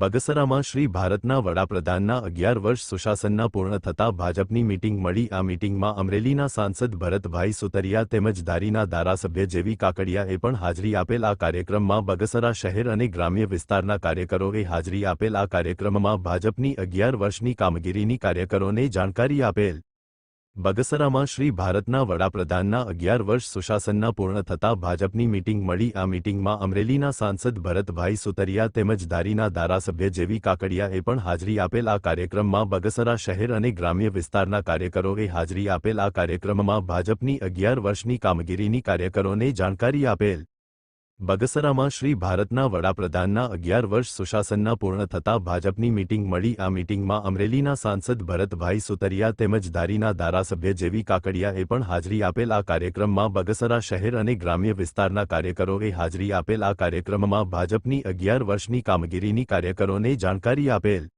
બગસરામાં શ્રી ભારતના વડાપ્રધાનના અગિયાર વર્ષ સુશાસનના પૂર્ણ થતાં ભાજપની મીટિંગ મળી. આ મીટિંગમાં અમરેલીના સાંસદ ભરતભાઈ સુતરિયા તેમજ ધારીના ધારાસભ્ય જેવી કાકડિયાએ પણ હાજરી આપેલ. આ કાર્યક્રમમાં બગસરા શહેર અને ગ્રામ્ય વિસ્તારના કાર્યકરોએ હાજરી આપેલ. આ કાર્યક્રમમાં ભાજપની અગિયાર વર્ષની કામગીરીની કાર્યકરોને જાણકારી આપેલ. બગસરામાં શ્રી ભારતના વડાપ્રધાનના અગિયાર વર્ષ સુશાસનના પૂર્ણ થતા ભાજપની મીટિંગ મળી. આ મીટિંગમાં અમરેલીના સાંસદ ભરતભાઈ સુતરિયા તેમજ ધારીના ધારાસભ્ય જેવી કાકડિયાએ પણ હાજરી આપેલ. આ કાર્યક્રમમાં બગસરા શહેર અને ગ્રામ્ય વિસ્તારના કાર્યકરોએ હાજરી આપેલ. આ કાર્યક્રમમાં ભાજપની અગિયાર વર્ષની કામગીરીની કાર્યકરોને જાણકારી આપેલ. બગસરામાં શ્રી ભારતના વડાપ્રધાનના અગિયાર વર્ષ સુશાસનના પૂર્ણ થતા ભાજપની મીટિંગ મળી. આ મીટિંગમાં અમરેલીના સાંસદ ભરતભાઈ સુતરિયા તેમજ ધારીના ધારાસભ્ય જેવી કાકડિયાએ પણ હાજરી આપેલ. આ કાર્યક્રમમાં બગસરા શહેર અને ગ્રામ્ય વિસ્તારના કાર્યકરોએ હાજરી આપેલ. આ કાર્યક્રમમાં ભાજપની અગિયાર વર્ષની કામગીરીની કાર્યકરોને જાણકારી આપેલ.